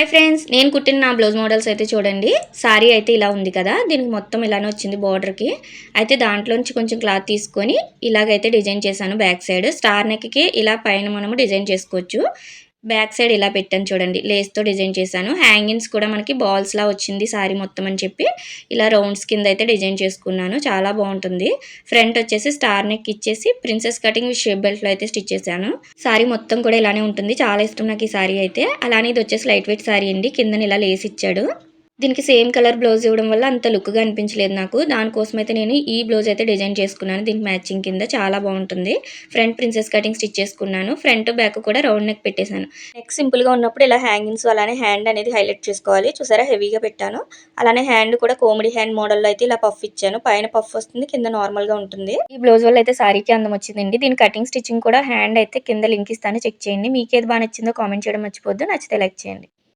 Hi friends నేను కుట్టిన నా బ్లౌజ్ మోడల్స్ అయితే చూడండి. సారీ అయితే ఇలా ఉంది కదా దీనికి మొత్తం ఇలానే వచ్చింది బార్డర్కి అయితే దాంట్లోంచి కొంచెం క్లాత్ తీసుకొని ఇలాగైతే డిజైన్ చేశాను బ్యాక్ సైడ్ స్టార్ నెక్కి ఇలా పైన మనము డిజైన్ చేసుకోవచ్చు. బ్యాక్ సైడ్ ఇలా పెట్టాను చూడండి. లేస్తో డిజైన్ చేశాను. హ్యాంగింగ్స్ కూడా మనకి బాల్స్లా వచ్చింది సారీ మొత్తం అని చెప్పి. ఇలా రౌండ్స్ కింద అయితే డిజైన్ చేసుకున్నాను. చాలా బాగుంటుంది. ఫ్రంట్ వచ్చేసి స్టార్ నెక్ ఇచ్చేసి ప్రిన్సెస్ కటింగ్ షేప్ బెల్ట్లో అయితే స్టిచ్ చేశాను. సారీ మొత్తం కూడా ఇలానే ఉంటుంది. చాలా ఇష్టం నాకు ఈ సారీ అయితే. అలానే ఇది వచ్చేసి లైట్ వెయిట్ సారీ అండి. కిందని ఇలా లేసి ఇచ్చాడు. దీనికి సేమ్ కలర్ బ్లౌజ్ ఇవ్వడం వల్ల అంత లుక్గా అనిపించలేదు నాకు. దానికోసం అయితే నేను ఈ బ్లౌజ్ అయితే డిజైన్ చేసుకున్నాను. దీనికి మ్యాచింగ్ కింద చాలా బాగుంటుంది. ఫ్రంట్ ప్రిన్సెస్ కటింగ్ స్టిచ్ చేసుకున్నాను. ఫ్రంట్ బ్యాక్ కూడా రౌండ్ నెక్ పెట్టేశాను. నెక్ సింపుల్గా ఉన్నప్పుడు ఇలా హ్యాంగింగ్స్ అలానే హ్యాండ్ అనేది హైలైట్ చేసుకోవాలి. చూసారా? హెవీగా పెట్టాను. అలానే హ్యాండ్ కూడా కోమిడీ హ్యాండ్ మోడల్లో అయితే ఇలా పఫ్ ఇచ్చాను. పైన పఫ్ వస్తుంది కింద నార్మల్గా ఉంటుంది. ఈ బ్లౌజ్ వల్ల అయితే సారీకి అందం వచ్చిందండి. దీని కటింగ్ స్టిచ్చింగ్ కూడా హ్యాండ్ అయితే కింద లింక్ ఇస్తాను. చెక్ చేయండి. మీకు ఏది బాగా నచ్చిందో కామెంట్ చేయడం మర్చిపోద్దు నచ్చితే లైక్ చేయండి.